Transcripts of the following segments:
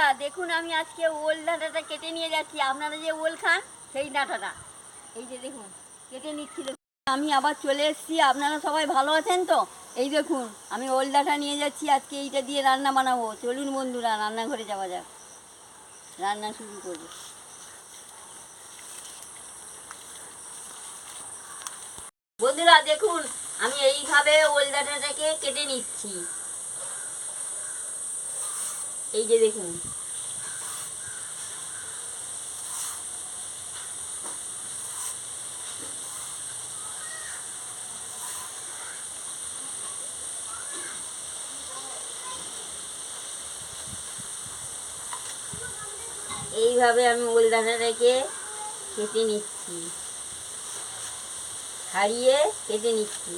বন্ধুরা দেখুন আমি আজকে ওল ডাঁটাটা কেটে নিয়ে যাচ্ছি। আপনারা যে ওল খান, সেই ডাঁটাটা। এই যে দেখুন, কেটে নিচ্ছিল আমি আবার চলে এসেছি। আপনারা সবাই ভালো আছেন তো? এই দেখুন, আমি ওল ডাঁটা নিয়ে যাচ্ছি। আজকে এইটা দিয়ে রান্না বানাবো। চলুন বন্ধুরা, রান্নাঘরে যাওয়া যাক। রান্না শুরু করব। বন্ধুরা, দেখুন, আমি এইভাবে ওল ডাঁটাটাকে কেটে নিচ্ছি। এই যে দেখুন। এইভাবে আমি ওল ডাঁটাটাকে কেটে নিচ্ছি। হারিয়ে কেটে নিচ্ছি।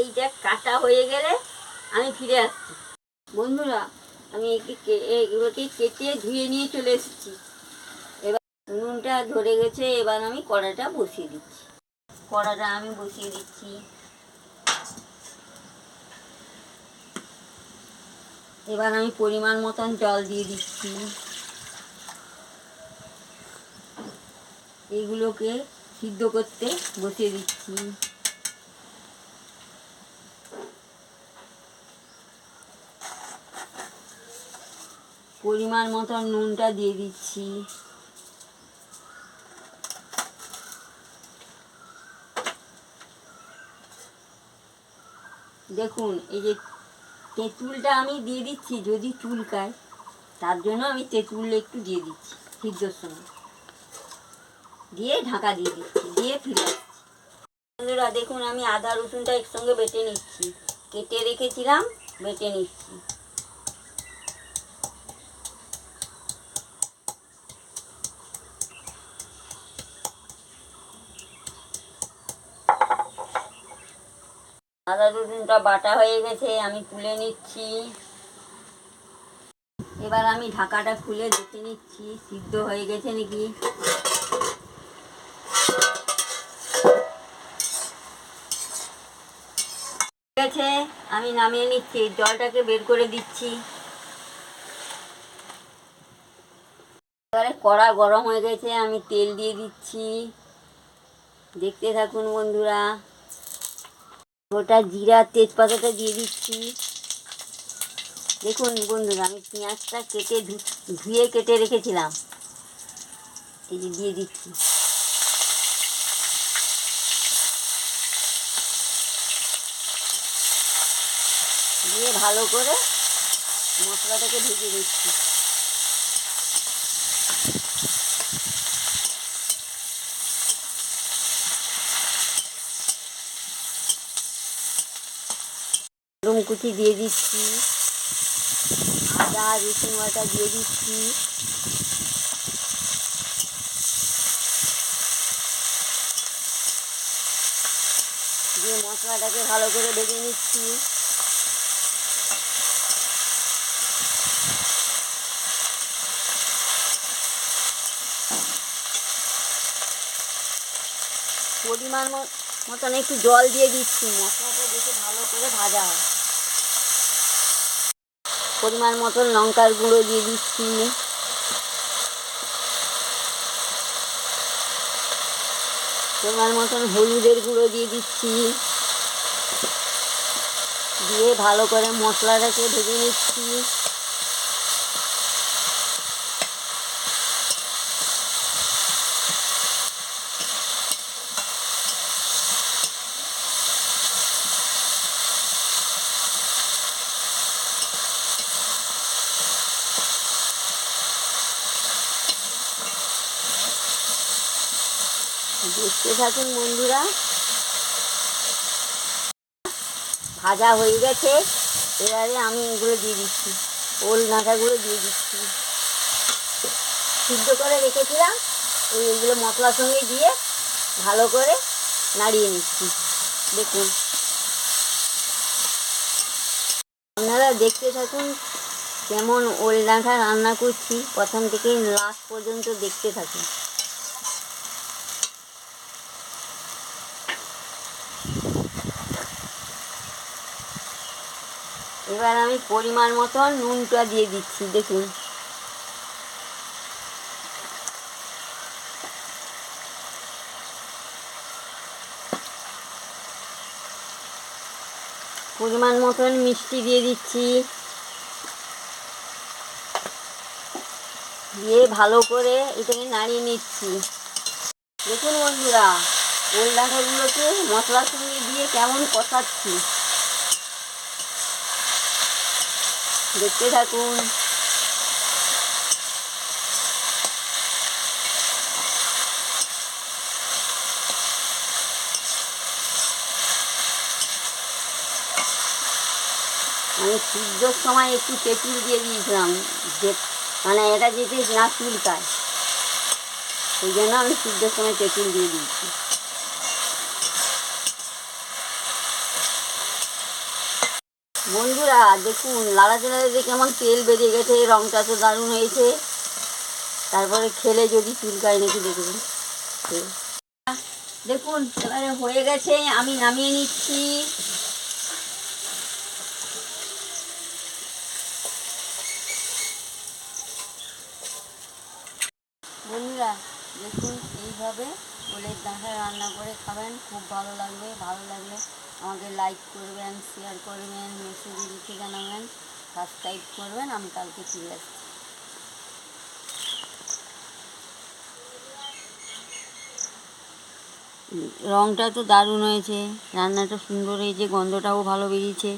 এইটা কাটা হয়ে গেলে আমি ফিরে আসছি। বন্ধুরা, আমি একে এগুলোকে কেটে ধুয়ে নিয়ে চলে এসেছি। এবার নুনটা ধরে গেছে, এবার আমি কড়াটা বসিয়ে দিচ্ছি। কড়াটা আমি বসিয়ে দিচ্ছি। এবার আমি পরিমাণ মতন জল দিয়ে দিচ্ছি। এগুলোকে সিদ্ধ করতে বসিয়ে দিচ্ছি। পরিমাণ মতো নুনটা দিয়ে দিচ্ছি। দেখুন, এই যে তেঁতুলটা আমি দিয়ে দিচ্ছি, যদি চুলকায়, তার জন্য আমি তেঁতুল একটু দিয়ে দিচ্ছি সিদ্ধর সঙ্গে। দিয়ে ঢাকা দিয়ে দিচ্ছি, দিয়ে ফিরে বন্ধুরা, দেখুন, আমি আদা রসুনটা একসঙ্গে বেটে নিচ্ছি। কেটে রেখেছিলাম, বেটে নিচ্ছি। আদা রসুনটা বাটা হয়ে গেছে, আমি তুলে নিচ্ছি। এবার আমি ঢাকাটা খুলে দেখে নিচ্ছি, সিদ্ধ হয়ে গেছে নাকি? আছে আমি নামিয়ে নিচ্ছি, জলটাকে বের করে দিচ্ছি। এবারে কড়া গরম হয়ে গেছে, আমি তেল দিয়ে দিচ্ছি। দেখতে থাকুন বন্ধুরা। গোটা জিরা তেজপাতাটা দিয়ে দিচ্ছি। দেখুন বন্ধুরা, আমি পেঁয়াজটা কেটে ধুয়ে কেটে রেখেছিলাম। এই যে দিয়ে দিচ্ছি। দিয়ে ভালো করে মশলাটাকে ভেজে দিচ্ছি। রুম কুচি দিয়ে দিচ্ছি। আদা, রসুন বাটা দিয়ে দিচ্ছি। দিয়ে মশলাটাকে ভালো করে ভেজে নিচ্ছি। পরিমাণ ম- মতন একটু জল দিয়ে দিচ্ছি, মশলাটা দেখে ভালো করে ভাজা হয় পরিমাণ মতন লঙ্কার গুঁড়ো দিয়ে দিচ্ছি পরিমাণ মতন হলুদের গুঁড়ো দিয়ে দিচ্ছি। দিয়ে ভালো করে মশলাটাকে ভেজে নিচ্ছি। দেখতে থাকুন বন্ধুরা। ভাজা হয়ে গেছে। এবারে আমি এগুলো দিয়ে দিচ্ছি। ওল ডাঁটাগুলো দিয়ে দিচ্ছি। সিদ্ধ করে রেখেছিলাম। এই এগুলো মশলার সঙ্গে দিয়ে ভালো করে নাড়িয়ে নিচ্ছি। দেখুন। আপনারা দেখতে থাকুন কেমন ওল ডাঁটা রান্না করছি। প্রথম থেকে লাস্ট পর্যন্ত দেখতে থাকুন। এবার আমি পরিমাণ মতন নুনটা দিয়ে দিচ্ছি, দেখুন। পরিমাণ মতন মিষ্টি দিয়ে দিচ্ছি। দিয়ে ভালো করে এটাকে নাড়িয়ে নিচ্ছি। দেখুন বন্ধুরা ওল ডাঁটাগুলোকে মশলার সঙ্গে দিয়ে কেমন কষাচ্ছি। দেখতে থাকুন। আমি সিদ্ধর সময় একটু তেঁতুল দিয়ে দিয়েছিলাম। মানে এটা যেতে না চুলকায়। সেই জন্য আমি সিদ্ধর সময় তেঁতুল দিয়ে দিয়েছি। বন্ধুরা, দেখুন লাড়াতে লাড়াতে কেমন তেল বেরিয়ে গেছে রঙটা তো দারুণ হয়েছে। তারপরে খেলে যদি চুলকায় নাকি দেখুন দেখুন, এবারে হয়ে গেছে, আমি নামিয়ে নিচ্ছি। বন্ধুরা, দেখুন, এইভাবে ওলের ডাঁটা রান্না করে খাবেন, খুব ভালো লাগবে, ভালো লাগলে আমাকে লাইক করবেন শেয়ার করবেন মেসেজে লিখে জানাবেন সাবস্ক্রাইব করবেন, আমি কালকে ফিরে আসছি। রঙটা তো দারুণ হয়েছে, রান্নাটা সুন্দর হয়েছে, গন্ধটাও ভালো বেরিয়েছে।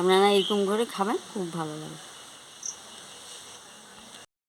আপনারা এরকম করে খাবেন, খুব ভালো লাগে।